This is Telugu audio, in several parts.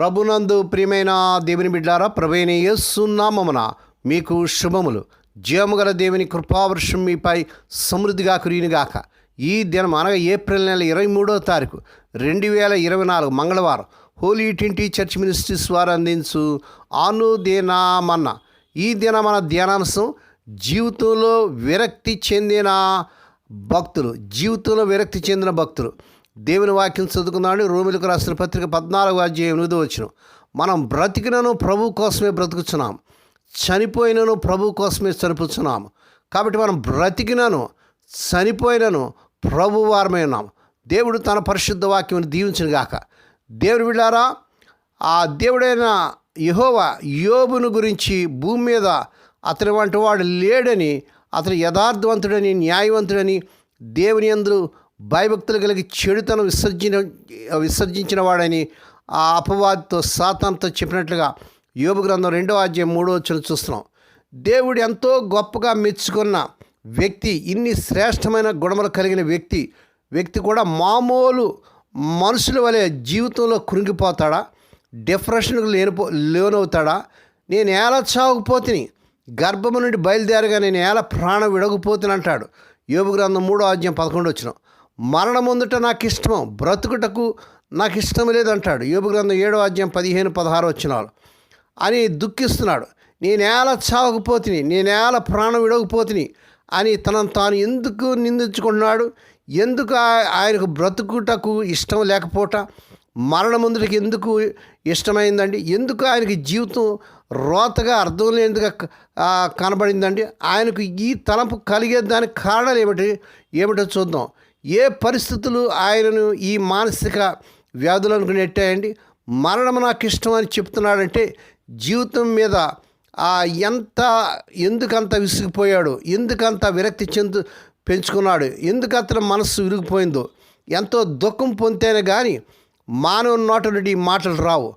ప్రభునందు ప్రియమైన దేవుని బిడ్డారా ప్రభైన యేసునామమున మీకు శుభములు. జీవముగల దేవుని కృపావర్షం మీపై సమృద్ధిగా కురియునుగాక. ఈ దినం అనగా ఏప్రిల్ నెల ఇరవై మూడో తారీఖు రెండు వేల ఇరవై నాలుగు మంగళవారం హోలీ ట్వంటీ చర్చ్ మినిస్ట్రీస్ వారు అందించు అనుదినామన్న. ఈ దినమన ధ్యానాంశం జీవితంలో విరక్తి చెందిన భక్తులు జీవితంలో విరక్తి చెందిన భక్తులు. దేవుని వాక్యం చదువుకున్నాడు రోమిలకు రాసిన పత్రిక పద్నాలుగు అధ్యాయం ఎనిమిది వచ్చిన మనం బ్రతికినను ప్రభు కోసమే బ్రతుకుతున్నాం చనిపోయినను ప్రభు కోసమే చనిపోతున్నాం కాబట్టి మనం బ్రతికినను చనిపోయినను ప్రభు వారమే ఉన్నాం. దేవుడు తన పరిశుద్ధ వాక్యం దీవించిన గాక. దేవుడు విడారా ఆ దేవుడైన యహోవా యోబును గురించి భూమి మీద అతని వంటి వాడు లేడని అతను యథార్థవంతుడని న్యాయవంతుడని దేవుని అందరూ భయభక్తులు కలిగి చెడుతను విసర్జన విసర్జించిన వాడని ఆ అపవాదితో సాతాన్తో చెప్పినట్లుగా యోగ గ్రంథం రెండో అధ్యాయం మూడో వచ్చిన చూస్తున్నాం. దేవుడు ఎంతో గొప్పగా మెచ్చుకున్న వ్యక్తి ఇన్ని శ్రేష్టమైన గుణములు కలిగిన వ్యక్తి వ్యక్తి కూడా మామూలు మనుషుల వలె జీవితంలో కృంగిపోతాడా? డిప్రెషన్కు లేనిపో లోనవుతాడా? నేను ఎలా చావకపోతిని? గర్భము నుండి బయలుదేరగా నేను ఎలా ప్రాణం విడగపోతుని అంటాడు. యోగు గ్రంథం మూడో అధ్యాయం పదకొండు వచ్చిన మరణముందుట నాకు ఇష్టం బ్రతుకుటకు నాకు ఇష్టం లేదంటాడు. యోగు గ్రంథం ఏడో అధ్యాయం పదిహేను పదహారు వచ్చినాలు. అని దుఃఖిస్తున్నాడు. నేనేలా చావకపోతిని నేనేలా ప్రాణం విడవకపోతిని అని తనను తాను ఎందుకు నిందించుకుంటున్నాడు? ఎందుకు ఆ- ఆయనకు బ్రతుకుటకు ఇష్టం లేకపోవట మరణముందుడికి ఎందుకు ఇష్టమైందండి? ఎందుకు ఆయనకి జీవితం రోతగా అర్థం లేనిదిగా కనబడిందండి? ఆయనకు ఈ తలంపు కలిగే దానికి కారణాలు ఏమిటి? ఏమిటో చూద్దాం. ఏ పరిస్థితులు ఆయనను ఈ మానసిక వ్యాధులను నెట్టాయండి? మరణం నాకు ఇష్టం అని చెప్తున్నాడంటే జీవితం మీద ఆ ఎంత ఎందుకంత విసిగిపోయాడు ఎందుకంత విరక్తి చెందు పెంచుకున్నాడు ఎందుకు అతని మనస్సు విరిగిపోయిందో ఎంతో దుఃఖం పొందితేనే కానీ మానవుని నోట నుండి మాటలు రావు.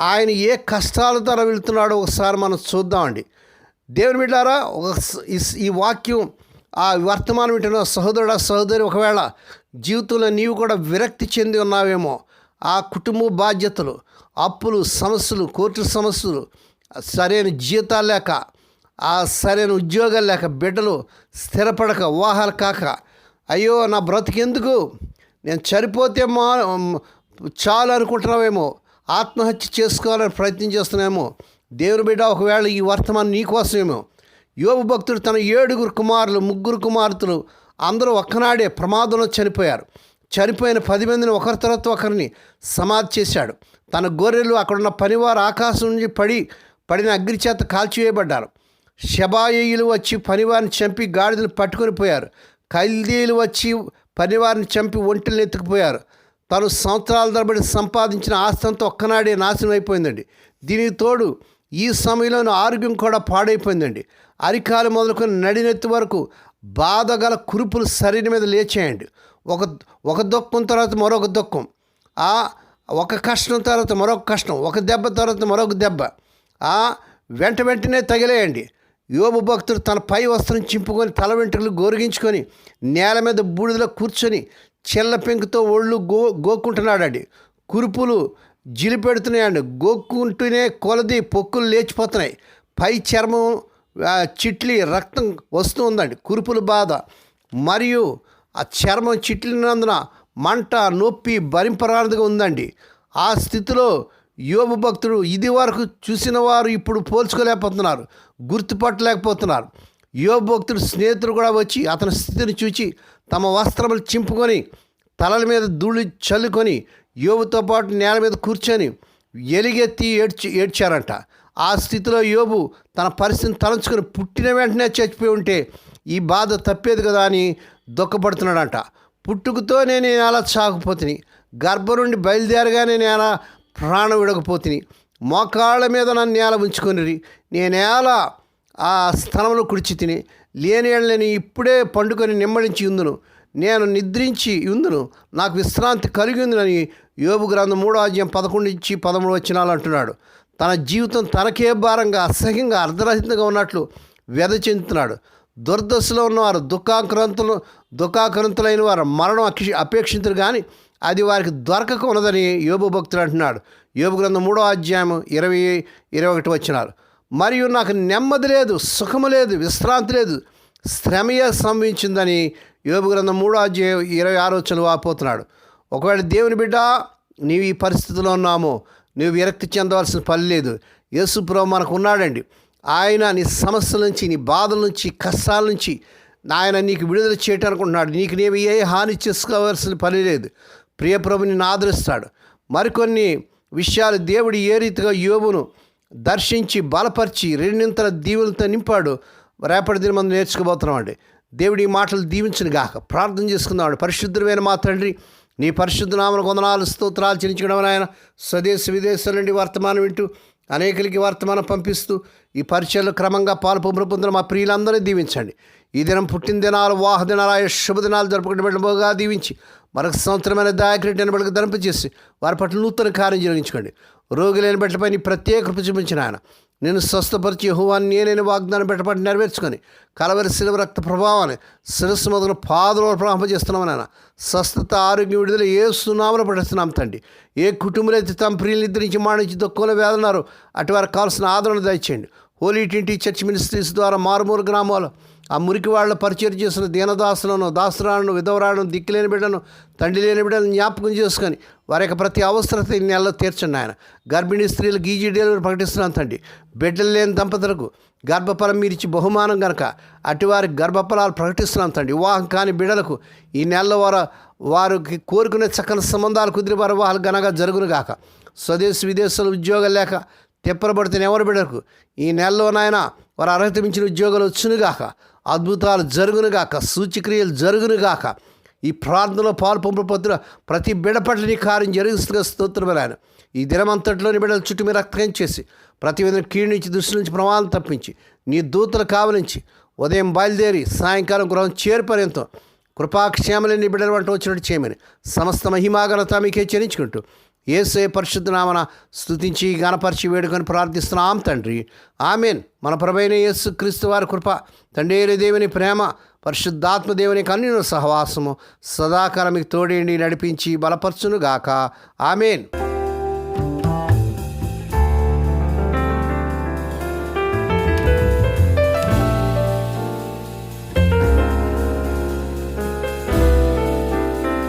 ఆయన ఏ కష్టాల ద్వారా వెళ్తున్నాడో ఒకసారి మనం చూద్దామండి. దేవుని బిడ్డారా ఒక ఈ వాక్యం ఆ వర్తమానం వింటున్న సహోదరుడు సహోదరి ఒకవేళ జీవితంలో నీవు కూడా విరక్తి చెంది ఉన్నావేమో ఆ కుటుంబ బాధ్యతలు అప్పులు సమస్యలు కోర్టు సమస్యలు సరైన జీతాలు లేక ఆ సరైన ఉద్యోగాలు లేక బిడ్డలు స్థిరపడక వాహాలు కాక అయ్యో నా బ్రతికెందుకు? నేను చనిపోతే మా చాలు అనుకుంటున్నావేమో ఆత్మహత్య చేసుకోవాలని ప్రయత్నం చేస్తున్నామో దేవుని బిడ్డ ఒకవేళ ఈ వర్తమానం నీకోసమేమో యోగు భక్తుడు తన ఏడుగురు కుమారులు ముగ్గురు కుమార్తెలు అందరూ ఒక్కనాడే ప్రమాదంలో చనిపోయారు. చనిపోయిన పది మందిని ఒకరి తర్వాత ఒకరిని సమాధి చేశాడు. తన గొర్రెలు అక్కడున్న పనివారు ఆకాశం నుంచి పడి పడిన అగ్ని చేత కాల్చివేయబడ్డారు. శబాయిలు వచ్చి పనివారిని చంపి గాడిదలు పట్టుకొని పోయారు. కల్దీలు వచ్చి పనివారిని చంపి ఒంటెలను ఎత్తుకుపోయారు. తను సంవత్సరాల తరబడి సంపాదించిన ఆస్తంతా ఒక్కనాడే నాశనం అయిపోయిందండి. దీనికి తోడు ఈ సమయంలో ఆరోగ్యం కూడా పాడైపోయిందండి. అరికాలు మొదలుకొని నడినెత్తి వరకు బాధగల కురుపులు శరీరం మీద లేచేయండి. ఒక ఒక దుఃఖం తర్వాత మరొక దుఃఖం. ఆ ఒక కష్టం తర్వాత మరొక కష్టం. ఒక దెబ్బ తర్వాత మరొక దెబ్బ. ఆ వెంట వెంటనే తగిలేయండి. యోబు భక్తుడు తన పై వస్త్రం చింపుకొని తల వెంట్రుకలు గోరిగించుకొని నేల మీద బూడిదలో కూర్చొని చిల్ల పెంకుతో ఒళ్ళు గో గోక్కుంటున్నాడండి కురుపులు జిలిపెడుతున్నాయండి. గోక్కుంటూనే కొలది పొక్కులు లేచిపోతున్నాయి. పై చర్మం చిట్లి రక్తం వస్తూ ఉందండి కురుపుల బాధ. మరియు ఆ చర్మం చిట్లినందున మంట నొప్పి భరింపరానిదిగా ఉందండి. ఆ స్థితిలో యోబు భక్తుడు ఇది వరకు చూసిన వారు ఇప్పుడు పోల్చుకోలేకపోతున్నారు. గుర్తుపట్టలేకపోతున్నారు. యోబు భక్తుడు స్నేహితులు కూడా వచ్చి అతని స్థితిని చూచి తమ వస్త్రములు చింపుకొని తలల మీద ధూళి చల్లుకొని యోబుతో పాటు నేల మీద కూర్చొని ఎలిగెత్తి ఏడ్చి ఏడ్చారంట. ఆ స్థితిలో యోబు తన పరిస్థితిని తలంచుకొని పుట్టిన వెంటనే చచ్చిపోయి ఉంటే ఈ బాధ తప్పేది కదా అని దుఃఖపడుతున్నాడంట. పుట్టుకతోనే నేను అలా చాకపోతిని గర్భం నుండి బయలుదేరగానే నేను అలా ప్రాణం విడకపోతిని మోకాళ్ళ మీద నన్ను నేల ఉంచుకొని ఎలా ఆ స్థలంలో కుడిచి తిని లేని నేను ఇప్పుడే పండుకొని నిమ్మడించి ఉందును. నేను నిద్రించి ఉందును. నాకు విశ్రాంతి కలిగి ఉందని యోబు గ్రంథం మూడో అధ్యాయం పదకొండు నుంచి పదమూడు వచ్చినాలు అంటున్నాడు. తన జీవితం తనకే భారంగా అసహ్యంగా అర్ధరహితంగా ఉన్నట్లు వ్యధ చెందుతున్నాడు. దుర్దశలో ఉన్నవారు దుఃఖాక్రాంతులు దుఃఖాక్రాంతులైన వారు మరణం అక్షి అపేక్షించరు కానీ అది వారికి దొరకక ఉన్నదని యోబు భక్తుడు అంటున్నాడు. యోబు గ్రంథం మూడో అధ్యాయం ఇరవై ఇరవై ఒకటి వచ్చినారు మరియు నాకు నెమ్మది లేదు సుఖము లేదు విశ్రాంతి లేదు శ్రమయే సంభవించిందని యోబు గ్రంథం మూడో అధ్యాయం ఇరవై ఆరు వచ్చిన వాపోతున్నాడు. ఒకవేళ దేవుని బిడ్డ నీవు ఈ పరిస్థితిలో ఉన్నామో నువ్వు విరక్తి చెందవలసిన పని లేదు. యేసుప్రభు మనకు ఉన్నాడండి. ఆయన నీ సమస్యల నుంచి నీ బాధల నుంచి కష్టాల నుంచి ఆయన నీకు విడుదల చేయటనుకుంటున్నాడు. నీకు నీవు ఏ హాని చేసుకోవాల్సిన పని లేదు. ప్రియప్రభు నిన్ను ఆదరిస్తాడు. మరికొన్ని విషయాలు దేవుడు ఏ రీతిగా యోగును దర్శించి బలపరిచి రెండింతల దీవులతో నింపాడు రేపటి దిన మనం నేర్చుకోబోతున్నాం అండి దేవుడి మాటలు దీవించిన గాక ప్రార్థన చేసుకుందాం పరిశుద్ధమైన మా తండ్రి నీ పరిశుద్ధనామను కొందనాలు స్తోత్రాలు చెల్లించడం ఆయన. స్వదేశ విదేశాల నుండి వర్తమానం వింటూ అనేకులకి వర్తమానం పంపిస్తూ ఈ పరిచయలు క్రమంగా పాలు పొందుతున్న మా ప్రియులందరినీ దీవించండి. ఈ దినం పుట్టిన దినాలు వాహ దినాలు ఆయా శుభదినాలు జరుపుకుంటూ దీవించి మరొక సంవత్సరమైన దాయకుడి బిడ్డకు ధరింపచేసి వారి పట్ల నూతన కార్యం జరిగించుకోండి. రోగి బిడ్డపై నీ ప్రత్యేక కృప చూపించిన ఆయన. నేను స్వస్థపరిచి హువాన్ని నేనైన వాగ్దానం పెట్టబట్టి నెరవేర్చుకొని కలవరి శిలవ రక్త ప్రభావాన్ని శిరస్సు మొదలు పాదలో ప్రవహింపజేస్తున్నామని ఆయన. స్వస్థత ఆరోగ్యం విడుదల ఏ సునామను పడిస్తున్నాం తండ్రి. ఏ కుటుంబంలో తమ ప్రియులు నిద్రించి మాణించి దుఃఖంలో వేదన్నారు అటు వారికి కావాల్సిన ఆదరణ దయచేయండి. హోలీ ట్వంటీ చర్చ్ మినిస్ట్రీస్ ద్వారా మారుమూరు గ్రామాలు ఆ మురికి వాళ్ళ పరిచయం చేసిన దీనదాసులను దాసురాలను విధవరాలను దిక్కులేని బిడ్డను తండ్రి లేని బిడ్డను జ్ఞాపకం చేసుకొని వారి యొక్క ప్రతి అవసరత ఈ నెలలో తీర్చండి ఆయన. గర్భిణీ స్త్రీలు గీజీ డెలివరీ ప్రకటిస్తున్నాను తండ్రి. బిడ్డలు లేని దంపతులకు గర్భఫలం మీరిచ్చి బహుమానం కనుక అటువారి గర్భఫలాలు ప్రకటిస్తున్నాం తండ్రి. వివాహం కాని బిడ్డలకు ఈ నెలలో వారు వారికి కోరుకునే చక్కని సంబంధాలు కుదిరి వారు వాళ్ళు ఘనంగా జరుగునుగాక స్వదేశీ స్వదేశ విదేశాలు ఉద్యోగాలు లేక తిప్పరబడుతున్న ఎవరు బిడ్డకు ఈ నెలలో నాయన వారు అర్హత మించిన ఉద్యోగాలు వచ్చునుగాక అద్భుతాలు జరుగునుగాక సూచిక్రియలు జరుగునుగాక ఈ ప్రార్థనలో పాలు పంపపత్ర ప్రతి బిడ పట్ల నీ కార్యం జరుగుతున్న స్తోత్రమైన ఆయన ఈ దినమంతట్లోని బిడ్డల చుట్టూ మీరు రక్తం చేసి ప్రతి విధంగా కీడు నుంచి దృష్టి నుంచి ప్రమాదం తప్పించి నీ దూతలు కావలించి ఉదయం బయలుదేరి సాయంకాలం గృహం చేరిపర్యంతం కృపాక్షేమలేని బిడ్డల వంట వచ్చినట్టు చేయమని సమస్త మహిమాగలత మీకే చెల్లించుకుంటూ ఏసే పరిశుద్ధనామన నామన స్తుతించి గణపరిచి వేడుకొని ప్రార్థిస్తున్నాం తండ్రి. ఆమెన్. మన ప్రభైన యేసు క్రీస్తు వారి కృప తండ్రి దేవుని ప్రేమ పరిశుద్ధాత్మ దేవుని కన్నుల సహవాసము సదాకాలం మీకు తోడేండి నడిపించి బలపరచునుగాక. ఆమెన్.